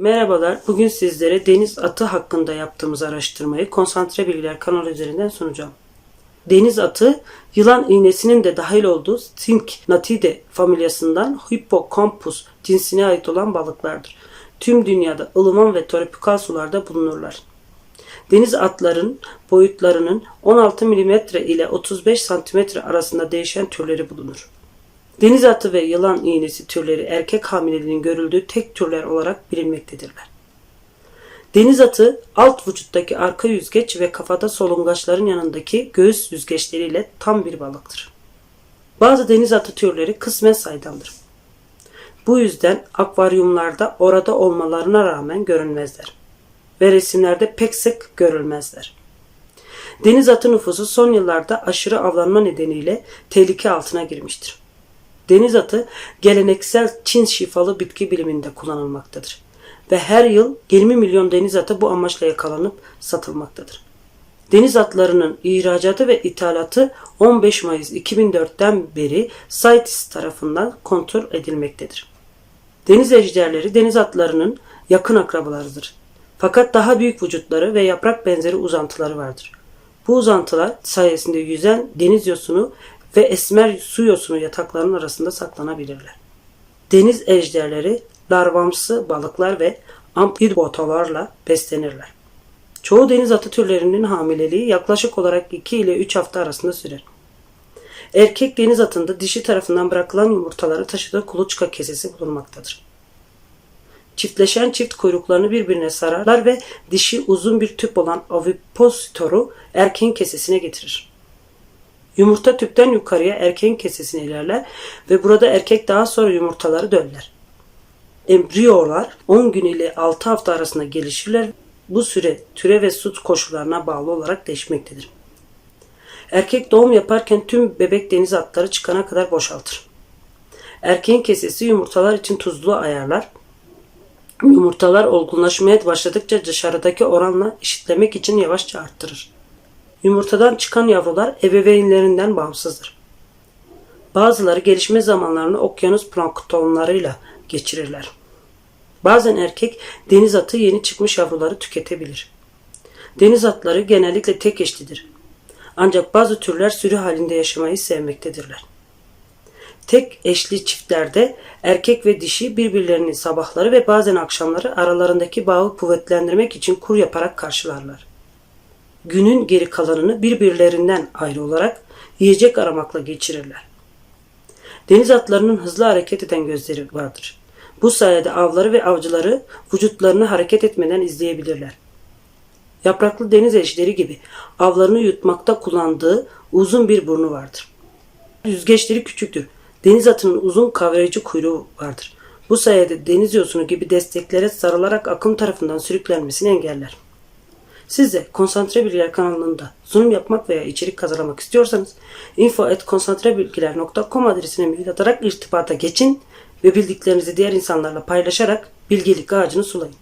Merhabalar. Bugün sizlere deniz atı hakkında yaptığımız araştırmayı Konsantre Bilgiler kanalı üzerinden sunacağım. Deniz atı, yılan iğnesinin de dahil olduğu Sphingnathidae familyasından Hippocampus cinsine ait olan balıklardır. Tüm dünyada ılıman ve tropikal sularda bulunurlar. Deniz atların boyutlarının 16 mm ile 35 cm arasında değişen türleri bulunur. Deniz atı ve yılan iğnesi türleri erkek hamileliğinin görüldüğü tek türler olarak bilinmektedirler. Deniz atı alt vücuttaki arka yüzgeç ve kafada solungaçların yanındaki göğüs yüzgeçleriyle tam bir balıktır. Bazı deniz atı türleri kısmen saydamdır. Bu yüzden akvaryumlarda orada olmalarına rağmen görünmezler ve resimlerde pek sık görülmezler. Deniz atı nüfusu son yıllarda aşırı avlanma nedeniyle tehlike altına girmiştir. Deniz atı geleneksel Çin şifalı bitki biliminde kullanılmaktadır ve her yıl 20 milyon deniz atı bu amaçla yakalanıp satılmaktadır. Deniz atlarının ihracatı ve ithalatı 15 Mayıs 2004'ten beri CITES tarafından kontrol edilmektedir. Deniz ejderleri deniz atlarının yakın akrabalarıdır. Fakat daha büyük vücutları ve yaprak benzeri uzantıları vardır. Bu uzantılar sayesinde yüzen deniz yosunu ve esmer su yosunu yataklarının arasında saklanabilirler. Deniz ejderleri larvamsı balıklar ve amfibotalarla beslenirler. Çoğu deniz atı türlerinin hamileliği yaklaşık olarak 2 ile 3 hafta arasında sürer. Erkek deniz atında dişi tarafından bırakılan yumurtaları taşıdığı kuluçka kesesi bulunmaktadır. Çiftleşen çift kuyruklarını birbirine sararlar ve dişi uzun bir tüp olan ovipositoru erkeğin kesesine getirir. Yumurta tüpten yukarıya erkeğin kesesine ilerler ve burada erkek daha sonra yumurtaları döller. Embriyolar 10 gün ile 6 hafta arasında gelişirler. Bu süre türe ve süt koşullarına bağlı olarak değişmektedir. Erkek doğum yaparken tüm bebek deniz atları çıkana kadar boşaltır. Erkeğin kesesi yumurtalar için tuzlu ayarlar. Yumurtalar olgunlaşmaya başladıkça dışarıdaki oranla eşitlemek için yavaşça arttırır. Yumurtadan çıkan yavrular ebeveynlerinden bağımsızdır. Bazıları gelişme zamanlarını okyanus planktonlarıyla geçirirler. Bazen erkek deniz atı yeni çıkmış yavruları tüketebilir. Deniz atları genellikle tek eşlidir. Ancak bazı türler sürü halinde yaşamayı sevmektedirler. Tek eşli çiftlerde erkek ve dişi birbirlerini sabahları ve bazen akşamları aralarındaki bağı kuvvetlendirmek için kur yaparak karşılarlar. Günün geri kalanını birbirlerinden ayrı olarak yiyecek aramakla geçirirler. Deniz atlarının hızlı hareket eden gözleri vardır. Bu sayede avları ve avcıları vücutlarını hareket etmeden izleyebilirler. Yapraklı deniz ejderi gibi avlarını yutmakta kullandığı uzun bir burnu vardır. Yüzgeçleri küçüktür. Deniz atının uzun kavrayıcı kuyruğu vardır. Bu sayede deniz yosunu gibi desteklere sarılarak akım tarafından sürüklenmesini engeller. Siz de Konsantre Bilgiler kanalında sunum yapmak veya içerik kazanmak istiyorsanız info.konsantrebilgiler.com adresine mail atarak irtibata geçin ve bildiklerinizi diğer insanlarla paylaşarak bilgelik ağacını sulayın.